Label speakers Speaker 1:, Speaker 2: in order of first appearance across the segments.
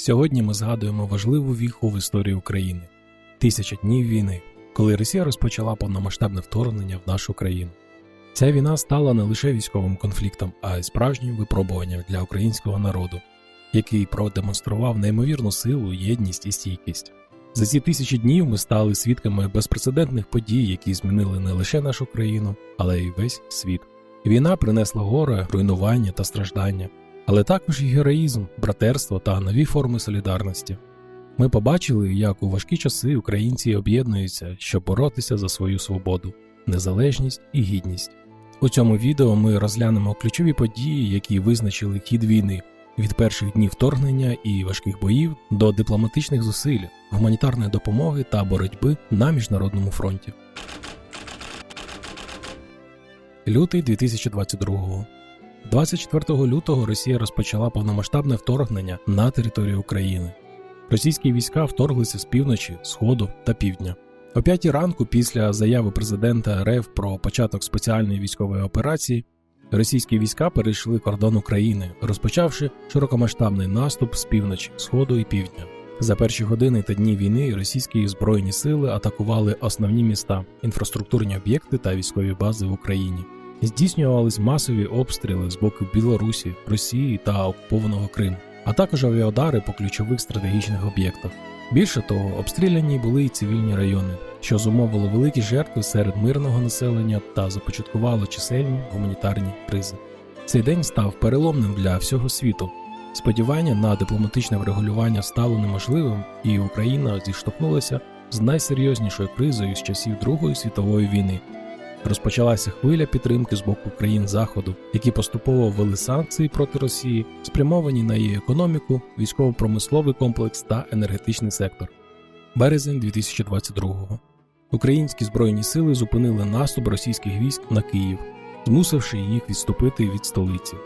Speaker 1: Сьогодні ми згадуємо важливу віху в історії України тисяча днів війни, коли Росія розпочала повномасштабне вторгнення в нашу країну. Ця війна стала не лише військовим конфліктом, а й справжнім випробуванням для українського народу, який продемонстрував неймовірну силу, єдність і стійкість. За ці тисячі днів ми стали свідками безпрецедентних подій, які змінили не лише нашу країну, але й весь світ. Війна принесла горе, руйнування та страждання, але також і героїзм, братерство та нові форми солідарності. Ми побачили, як у важкі часи українці об'єднуються, щоб боротися за свою свободу, незалежність і гідність. У цьому відео ми розглянемо ключові події, які визначили хід війни від перших днів вторгнення і важких боїв до дипломатичних зусиль, гуманітарної допомоги та боротьби на міжнародному фронті. Лютий 2022 24 лютого Росія розпочала повномасштабне вторгнення на територію України. Російські війська вторглися з півночі, сходу та півдня. О п'ятій ранку, після заяви президента РФ про початок спеціальної військової операції, російські війська перейшли кордон України, розпочавши широкомасштабний наступ з півночі, сходу і півдня. За перші години та дні війни російські збройні сили атакували основні міста, інфраструктурні об'єкти та військові бази в Україні. Здійснювались масові обстріли з боку Білорусі, Росії та окупованого Криму, а також авіаудари по ключових стратегічних об'єктах. Більше того, обстріляні були і цивільні райони, що зумовило великі жертви серед мирного населення та започаткувало чисельні гуманітарні кризи. Цей день став переломним для всього світу. Сподівання на дипломатичне врегулювання стало неможливим, і Україна зіштовхнулася з найсерйознішою кризою з часів Другої світової війни. Розпочалася хвиля підтримки з боку країн Заходу, які поступово ввели санкції проти Росії, спрямовані на її економіку, військово-промисловий комплекс та енергетичний сектор. Березень 2022-го. Українські збройні сили зупинили наступ російських військ на Київ, змусивши їх відступити від столиці.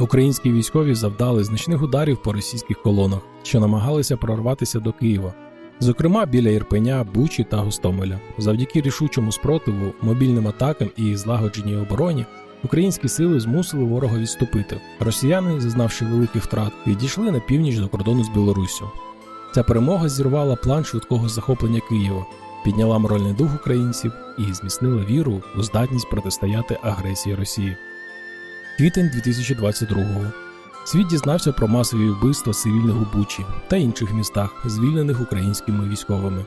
Speaker 1: Українські військові завдали значних ударів по російських колонах, що намагалися прорватися до Києва, зокрема біля Ірпеня, Бучі та Гостомеля. Завдяки рішучому спротиву, мобільним атакам і злагодженій обороні українські сили змусили ворога відступити. Росіяни, зазнавши великих втрат, відійшли на північ до кордону з Білоруссю. Ця перемога зірвала план швидкого захоплення Києва, підняла моральний дух українців і зміцнила віру у здатність протистояти агресії Росії. Квітень 2022-го. Світ дізнався про масові вбивства цивільних у Бучі та інших містах, звільнених українськими військовими.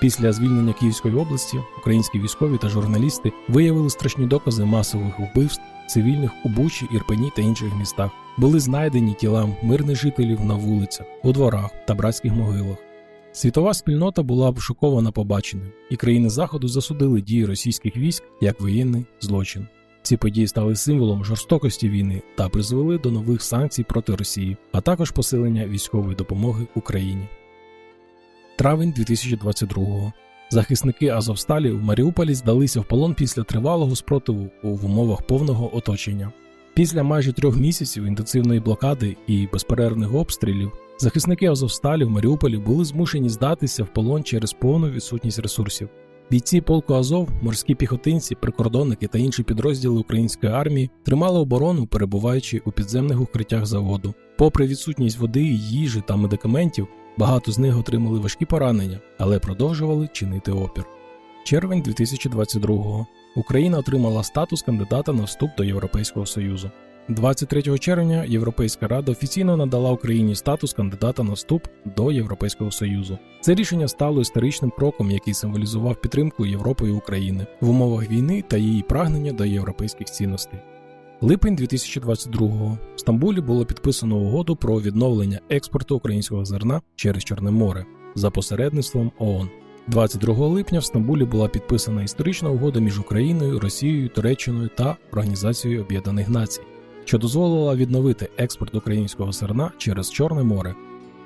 Speaker 1: Після звільнення Київської області українські військові та журналісти виявили страшні докази масових вбивств цивільних у Бучі, Ірпені та інших містах. Були знайдені тіла мирних жителів на вулицях, у дворах та братських могилах. Світова спільнота була шокована побаченим, і країни Заходу засудили дії російських військ як воєнний злочин. Ці події стали символом жорстокості війни та призвели до нових санкцій проти Росії, а також посилення військової допомоги Україні. Травень 2022-го. Захисники Азовсталі в Маріуполі здалися в полон після тривалого спротиву в умовах повного оточення. Після майже трьох місяців інтенсивної блокади і безперервних обстрілів захисники Азовсталі в Маріуполі були змушені здатися в полон через повну відсутність ресурсів. Бійці полку Азов, морські піхотинці, прикордонники та інші підрозділи української армії тримали оборону, перебуваючи у підземних укриттях заводу. Попри відсутність води, їжі та медикаментів, багато з них отримали важкі поранення, але продовжували чинити опір. Червень 2022-го. Україна отримала статус кандидата на вступ до Європейського Союзу. 23 червня Європейська рада офіційно надала Україні статус кандидата на вступ до Європейського Союзу. Це рішення стало історичним кроком, який символізував підтримку Європи і України в умовах війни та її прагнення до європейських цінностей. Липень 2022-го в Стамбулі було підписано угоду про відновлення експорту українського зерна через Чорне море за посередництвом ООН. 22 липня в Стамбулі була підписана історична угода між Україною, Росією, Туреччиною та Організацією Об'єднаних Націй, що дозволила відновити експорт українського зерна через Чорне море.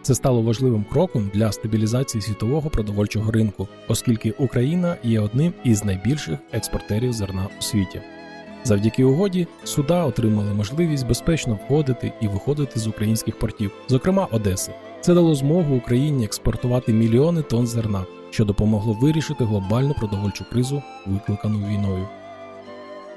Speaker 1: Це стало важливим кроком для стабілізації світового продовольчого ринку, оскільки Україна є одним із найбільших експортерів зерна у світі. Завдяки угоді суда отримали можливість безпечно входити і виходити з українських портів, зокрема Одеси. Це дало змогу Україні експортувати мільйони тонн зерна, що допомогло вирішити глобальну продовольчу кризу, викликану війною.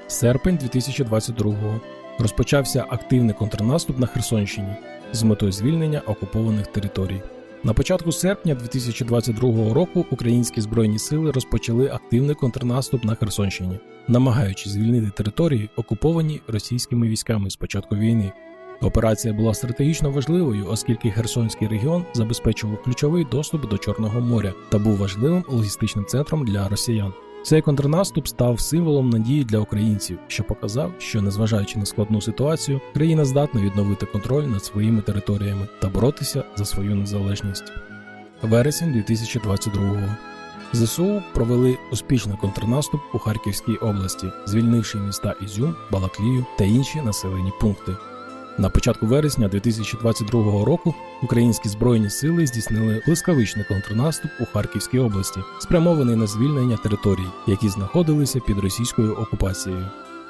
Speaker 1: Серпень 2022-го. Розпочався активний контрнаступ на Херсонщині з метою звільнення окупованих територій. На початку серпня 2022 року українські збройні сили розпочали активний контрнаступ на Херсонщині, намагаючись звільнити території, окуповані російськими військами з початку війни. Операція була стратегічно важливою, оскільки Херсонський регіон забезпечував ключовий доступ до Чорного моря та був важливим логістичним центром для росіян. Цей контрнаступ став символом надії для українців, що показав, що незважаючи на складну ситуацію, країна здатна відновити контроль над своїми територіями та боротися за свою незалежність. Вересень 2022-го. ЗСУ провели успішний контрнаступ у Харківській області, звільнивши міста Ізюм, Балаклію та інші населені пункти. На початку вересня 2022 року українські збройні сили здійснили блискавичний контрнаступ у Харківській області, спрямований на звільнення територій, які знаходилися під російською окупацією.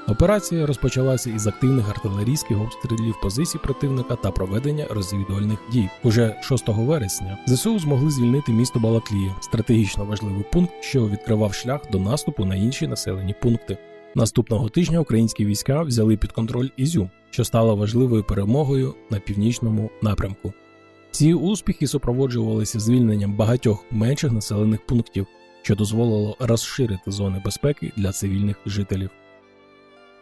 Speaker 1: Операція розпочалася із активних артилерійських обстрілів позицій противника та проведення розвідувальних дій. Уже 6 вересня ЗСУ змогли звільнити місто Балаклія, стратегічно важливий пункт, що відкривав шлях до наступу на інші населені пункти. Наступного тижня українські війська взяли під контроль Ізюм, що стало важливою перемогою на північному напрямку. Ці успіхи супроводжувалися звільненням багатьох менших населених пунктів, що дозволило розширити зони безпеки для цивільних жителів.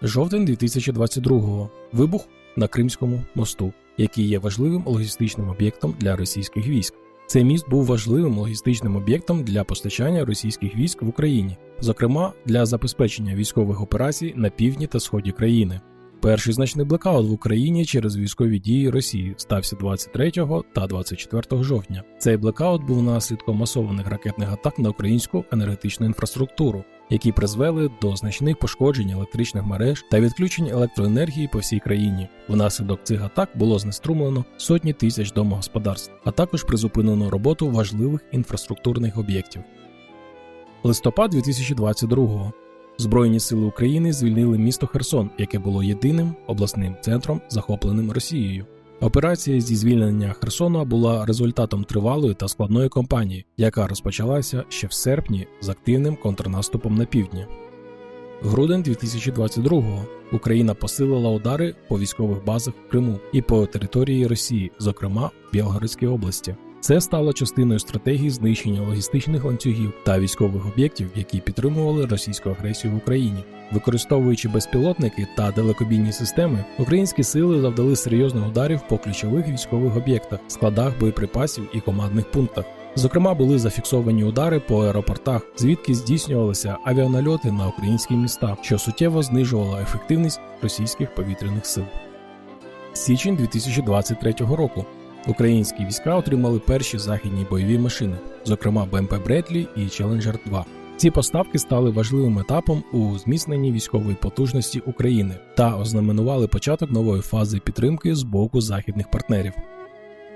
Speaker 1: Жовтень 2022-го вибух на Кримському мосту, який є важливим логістичним об'єктом для російських військ. Цей міст був важливим логістичним об'єктом для постачання російських військ в Україні, зокрема для забезпечення військових операцій на півдні та сході країни. Перший значний блекаут в Україні через військові дії Росії стався 23 та 24 жовтня. Цей блекаут був наслідком масованих ракетних атак на українську енергетичну інфраструктуру, які призвели до значних пошкоджень електричних мереж та відключень електроенергії по всій країні. Внаслідок цих атак було знеструмлено сотні тисяч домогосподарств, а також призупинено роботу важливих інфраструктурних об'єктів. Листопад 2022 Збройні сили України звільнили місто Херсон, яке було єдиним обласним центром, захопленим Росією. Операція зі звільнення Херсона була результатом тривалої та складної кампанії, яка розпочалася ще в серпні з активним контрнаступом на півдні. Грудень 2022-го Україна посилила удари по військових базах в Криму і по території Росії, зокрема в Білгородській області. Це стало частиною стратегії знищення логістичних ланцюгів та військових об'єктів, які підтримували російську агресію в Україні. Використовуючи безпілотники та далекобійні системи, українські сили завдали серйозних ударів по ключових військових об'єктах, складах боєприпасів і командних пунктах. Зокрема, були зафіксовані удари по аеропортах, звідки здійснювалися авіанальоти на українські міста, що суттєво знижувало ефективність російських повітряних сил. Січень 2023 року Українські війська отримали перші західні бойові машини, зокрема БМП Бредлі і Челенджер 2. Ці поставки стали важливим етапом у зміцненні військової потужності України та ознаменували початок нової фази підтримки з боку західних партнерів.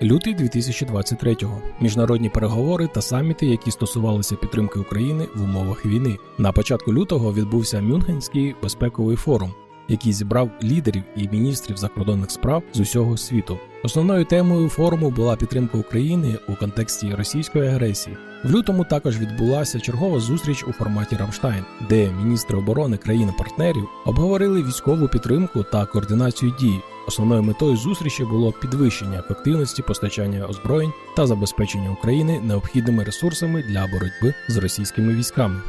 Speaker 1: Лютий 2023-го. міжнародні переговори та саміти, які стосувалися підтримки України в умовах війни. На початку лютого відбувся Мюнхенський безпековий форум, який зібрав лідерів і міністрів закордонних справ з усього світу. Основною темою форуму була підтримка України у контексті російської агресії. В лютому також відбулася чергова зустріч у форматі Рамштайн, де міністри оборони країн-партнерів обговорили військову підтримку та координацію дій. Основною метою зустрічі було підвищення ефективності постачання озброєнь та забезпечення України необхідними ресурсами для боротьби з російськими військами.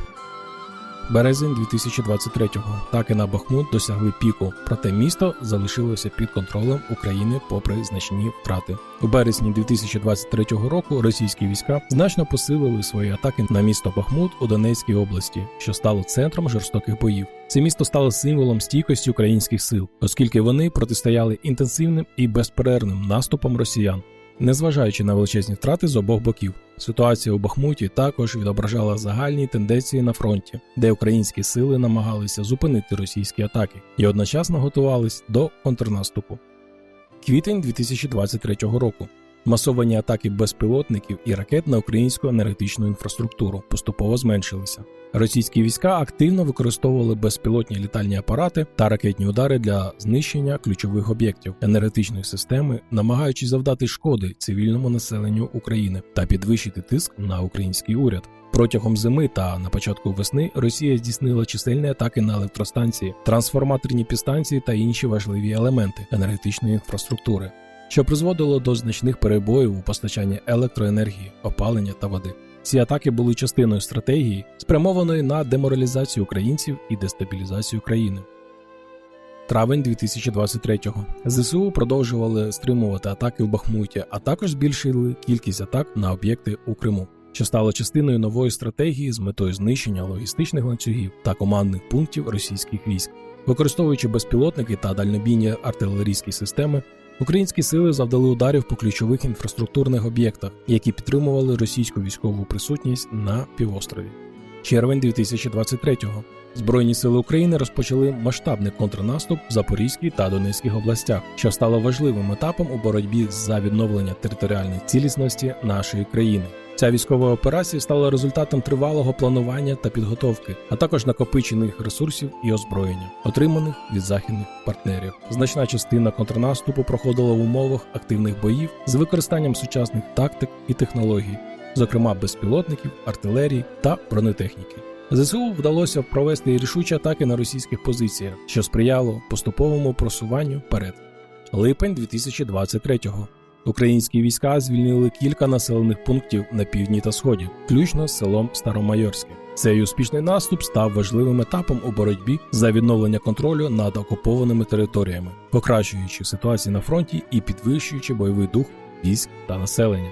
Speaker 1: Березень 2023-го так і на Бахмут досягли піку, проте місто залишилося під контролем України попри значні втрати. У березні 2023 року російські війська значно посилили свої атаки на місто Бахмут у Донецькій області, що стало центром жорстоких боїв. Це місто стало символом стійкості українських сил, оскільки вони протистояли інтенсивним і безперервним наступам росіян. Незважаючи на величезні втрати з обох боків, ситуація у Бахмуті також відображала загальні тенденції на фронті, де українські сили намагалися зупинити російські атаки і одночасно готувались до контрнаступу. Квітень 2023 року Масовані атаки безпілотників і ракет на українську енергетичну інфраструктуру поступово зменшилися. Російські війська активно використовували безпілотні літальні апарати та ракетні удари для знищення ключових об'єктів енергетичної системи, намагаючись завдати шкоди цивільному населенню України та підвищити тиск на український уряд. Протягом зими та на початку весни Росія здійснила чисельні атаки на електростанції, трансформаторні підстанції та інші важливі елементи енергетичної інфраструктури, що призводило до значних перебоїв у постачанні електроенергії, опалення та води. Ці атаки були частиною стратегії, спрямованої на деморалізацію українців і дестабілізацію країни. Травень 2023-го ЗСУ продовжували стримувати атаки в Бахмуті, а також збільшили кількість атак на об'єкти у Криму, що стало частиною нової стратегії з метою знищення логістичних ланцюгів та командних пунктів російських військ. Використовуючи безпілотники та дальнобійні артилерійські системи, українські сили завдали ударів по ключових інфраструктурних об'єктах, які підтримували російську військову присутність на півострові. Червень 2023-го Збройні сили України розпочали масштабний контрнаступ в Запорізькій та Донецьких областях, що стало важливим етапом у боротьбі за відновлення територіальної цілісності нашої країни. Ця військова операція стала результатом тривалого планування та підготовки, а також накопичених ресурсів і озброєння, отриманих від західних партнерів. Значна частина контрнаступу проходила в умовах активних боїв з використанням сучасних тактик і технологій, зокрема безпілотників, артилерії та бронетехніки. ЗСУ вдалося провести рішучі атаки на російських позиціях, що сприяло поступовому просуванню вперед. Липень 2023-го. Українські війська звільнили кілька населених пунктів на півдні та сході, включно з селом Старомайорське. Цей успішний наступ став важливим етапом у боротьбі за відновлення контролю над окупованими територіями, покращуючи ситуацію на фронті і підвищуючи бойовий дух військ та населення.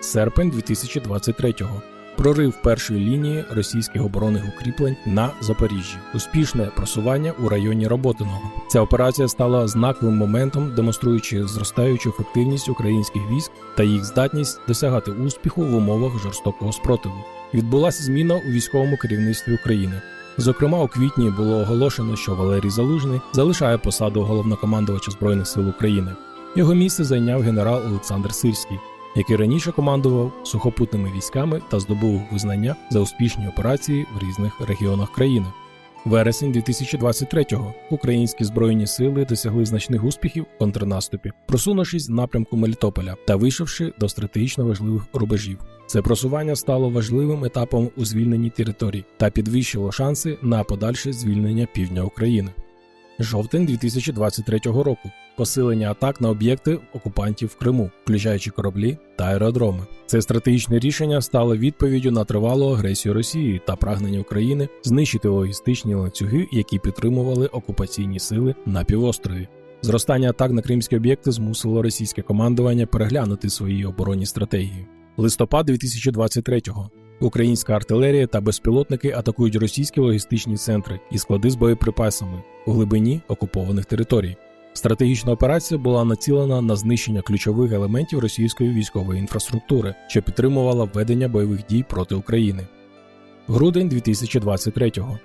Speaker 1: Серпень 2023-го. Прорив першої лінії російських оборонних укріплень на Запоріжжі, успішне просування у районі Роботиного. Ця операція стала знаковим моментом, демонструючи зростаючу ефективність українських військ та їх здатність досягати успіху в умовах жорстокого спротиву. Відбулася зміна у військовому керівництві України. Зокрема, у квітні було оголошено, що Валерій Залужний залишає посаду головнокомандувача збройних сил України. Його місце зайняв генерал Олександр Сирський який раніше командував сухопутними військами та здобув визнання за успішні операції в різних регіонах країни. Вересень 2023-го українські збройні сили досягли значних успіхів в контрнаступі, просунувшись в напрямку Мелітополя та вийшовши до стратегічно важливих рубежів. Це просування стало важливим етапом у звільненні територій та підвищило шанси на подальше звільнення півдня України. Жовтень 2023 року посилення атак на об'єкти окупантів в Криму, включаючи кораблі та аеродроми. Це стратегічне рішення стало відповіддю на тривалу агресію Росії та прагнення України знищити логістичні ланцюги, які підтримували окупаційні сили на півострові. Зростання атак на кримські об'єкти змусило російське командування переглянути свої оборонні стратегії. Листопад 2023-го. Українська артилерія та безпілотники атакують російські логістичні центри і склади з боєприпасами у глибині окупованих територій. Стратегічна операція була націлена на знищення ключових елементів російської військової інфраструктури, що підтримувала ведення бойових дій проти України. Грудень 2023-го.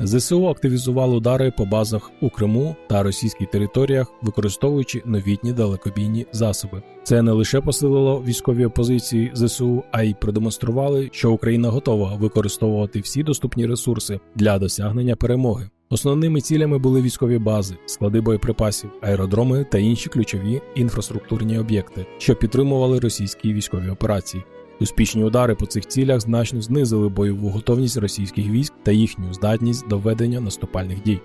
Speaker 1: ЗСУ активізували удари по базах у Криму та російських територіях, використовуючи новітні далекобійні засоби. Це не лише посилило військові опозиції ЗСУ, а й продемонстрували, що Україна готова використовувати всі доступні ресурси для досягнення перемоги. Основними цілями були військові бази, склади боєприпасів, аеродроми та інші ключові інфраструктурні об'єкти, що підтримували російські військові операції. Успішні удари по цих цілях значно знизили бойову готовність російських військ та їхню здатність до ведення наступальних дій.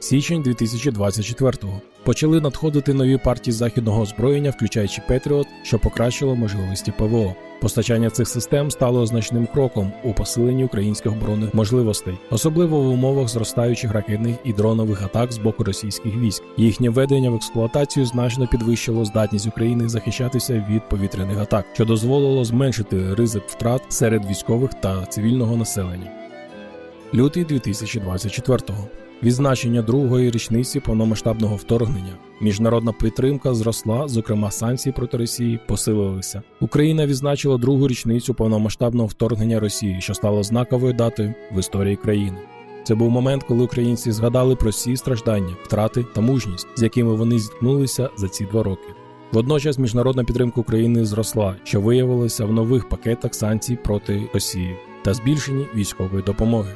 Speaker 1: Січень 2024-го почали надходити нові партії західного озброєння, включаючи Петріот, що покращило можливості ПВО. Постачання цих систем стало значним кроком у посиленні українських оборонних можливостей, особливо в умовах зростаючих ракетних і дронових атак з боку російських військ. Їхнє введення в експлуатацію значно підвищило здатність України захищатися від повітряних атак, що дозволило зменшити ризик втрат серед військових та цивільного населення. Лютий 2024-го. Відзначення другої річниці повномасштабного вторгнення. Міжнародна підтримка зросла, зокрема санкції проти Росії посилилися. Україна відзначила другу річницю повномасштабного вторгнення Росії, що стало знаковою датою в історії країни. Це був момент, коли українці згадали про всі страждання, втрати та мужність, з якими вони зіткнулися за ці два роки. Водночас міжнародна підтримка України зросла, що виявилося в нових пакетах санкцій проти Росії та збільшенні військової допомоги.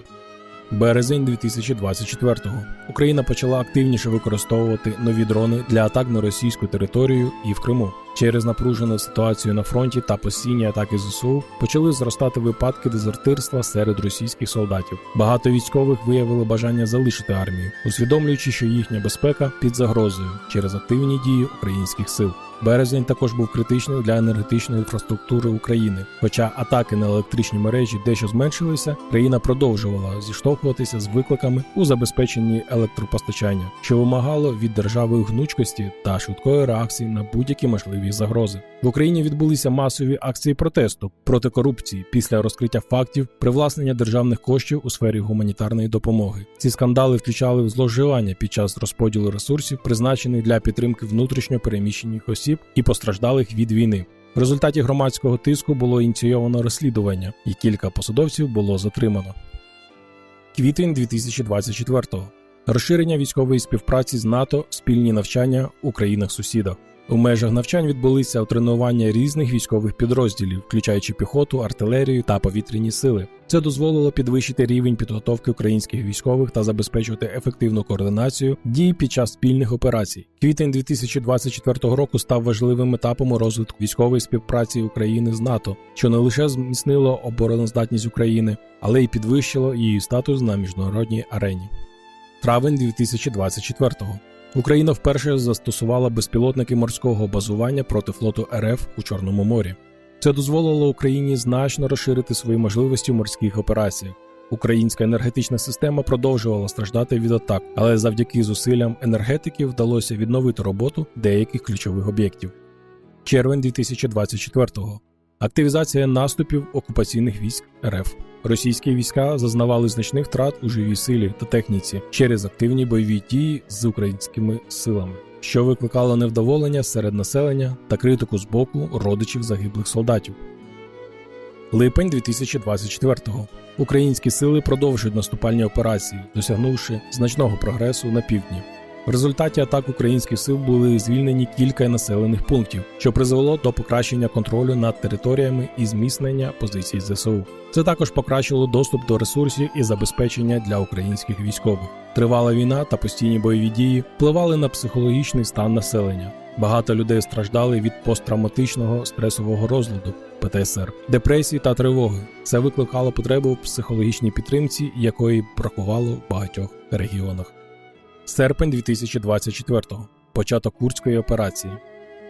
Speaker 1: Березень 2024-го Україна почала активніше використовувати нові дрони для атак на російську територію і в Криму. Через напружену ситуацію на фронті та постійні атаки ЗСУ почали зростати випадки дезертирства серед російських солдатів. Багато військових виявили бажання залишити армію, усвідомлюючи, що їхня безпека під загрозою через активні дії українських сил. Березень також був критичним для енергетичної інфраструктури України. Хоча атаки на електричні мережі дещо зменшилися, країна продовжувала зіштовхуватися з викликами у забезпеченні електропостачання, що вимагало від держави гнучкості та швидкої реакції на будь-які можливі загрози. В Україні відбулися масові акції протесту проти корупції після розкриття фактів привласнення державних коштів у сфері гуманітарної допомоги. Ці скандали включали зловживання під час розподілу ресурсів, призначених для підтримки внутрішньо переміщених осіб і постраждалих від війни. В результаті громадського тиску було ініційовано розслідування, і кілька посадовців було затримано. Квітень 2024-го. Розширення військової співпраці з НАТО, спільні навчання у країнах-сусідах. У межах навчань відбулися тренування різних військових підрозділів, включаючи піхоту, артилерію та повітряні сили. Це дозволило підвищити рівень підготовки українських військових та забезпечувати ефективну координацію дій під час спільних операцій. Квітень 2024 року став важливим етапом розвитку військової співпраці України з НАТО, що не лише зміцнило обороноздатність України, але й підвищило її статус на міжнародній арені. Травень 2024-го. Україна вперше застосувала безпілотники морського базування проти флоту РФ у Чорному морі. Це дозволило Україні значно розширити свої можливості в морських операціях. Українська енергетична система продовжувала страждати від атак, але завдяки зусиллям енергетиків вдалося відновити роботу деяких ключових об'єктів. Червень 2024-го. Активізація наступів окупаційних військ РФ. Російські війська зазнавали значних втрат у живій силі та техніці через активні бойові дії з українськими силами, що викликало невдоволення серед населення та критику з боку родичів загиблих солдатів. Липень 2024-го. Українські сили продовжують наступальні операції, досягнувши значного прогресу на півдні. В результаті атак українських сил були звільнені кілька населених пунктів, що призвело до покращення контролю над територіями і зміцнення позицій ЗСУ. Це також покращило доступ до ресурсів і забезпечення для українських військових. Тривала війна та постійні бойові дії впливали на психологічний стан населення. Багато людей страждали від посттравматичного стресового розладу ПТСР, депресії та тривоги. Це викликало потребу в психологічній підтримці, якої бракувало в багатьох регіонах. Серпень 2024-го. Початок Курської операції.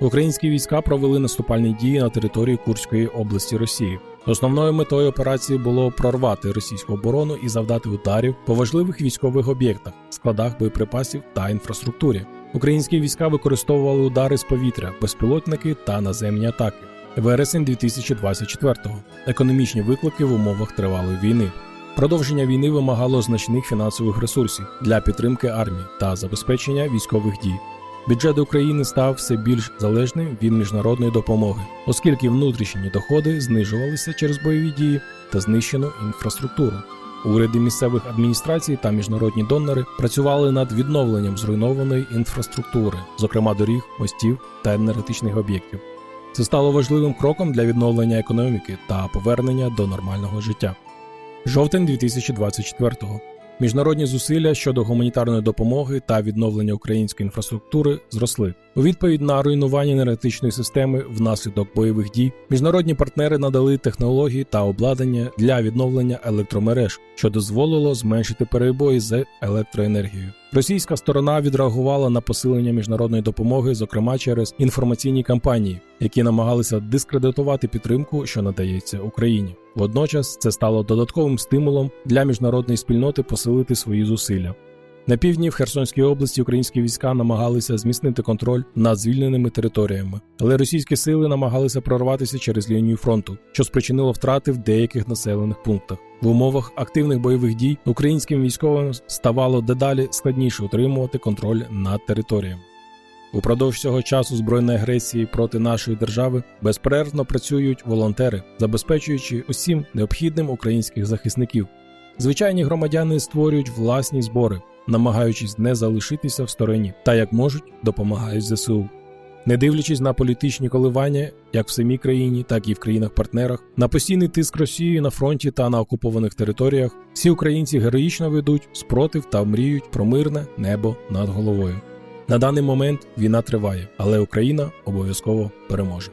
Speaker 1: Українські війська провели наступальні дії на території Курської області Росії. Основною метою операції було прорвати російську оборону і завдати ударів по важливих військових об'єктах, складах боєприпасів та інфраструктурі. Українські війська використовували удари з повітря, безпілотники та наземні атаки. Вересень 2024-го. Економічні виклики в умовах тривалої війни. Продовження війни вимагало значних фінансових ресурсів для підтримки армії та забезпечення військових дій. Бюджет України став все більш залежним від міжнародної допомоги, оскільки внутрішні доходи знижувалися через бойові дії та знищену інфраструктуру. Уряди місцевих адміністрацій та міжнародні донори працювали над відновленням зруйнованої інфраструктури, зокрема доріг, мостів та енергетичних об'єктів. Це стало важливим кроком для відновлення економіки та повернення до нормального життя. Жовтень 2024-го. Міжнародні зусилля щодо гуманітарної допомоги та відновлення української інфраструктури зросли. У відповідь на руйнування енергетичної системи внаслідок бойових дій міжнародні партнери надали технології та обладнання для відновлення електромереж, що дозволило зменшити перебої з електроенергією. Російська сторона відреагувала на посилення міжнародної допомоги, зокрема через інформаційні кампанії, які намагалися дискредитувати підтримку, що надається Україні. Водночас це стало додатковим стимулом для міжнародної спільноти посилити свої зусилля. На півдні в Херсонській області українські війська намагалися зміцнити контроль над звільненими територіями, але російські сили намагалися прорватися через лінію фронту, що спричинило втрати в деяких населених пунктах. В умовах активних бойових дій українським військовим ставало дедалі складніше утримувати контроль над територіями. Упродовж цього часу збройної агресії проти нашої держави безперервно працюють волонтери, забезпечуючи усім необхідним українських захисників. Звичайні громадяни створюють власні збори, намагаючись не залишитися в стороні, та як можуть допомагають ЗСУ. Не дивлячись на політичні коливання, як в самій країні, так і в країнах-партнерах, на постійний тиск Росії на фронті та на окупованих територіях, всі українці героїчно ведуть спротив та мріють про мирне небо над головою. На даний момент війна триває, але Україна обов'язково переможе.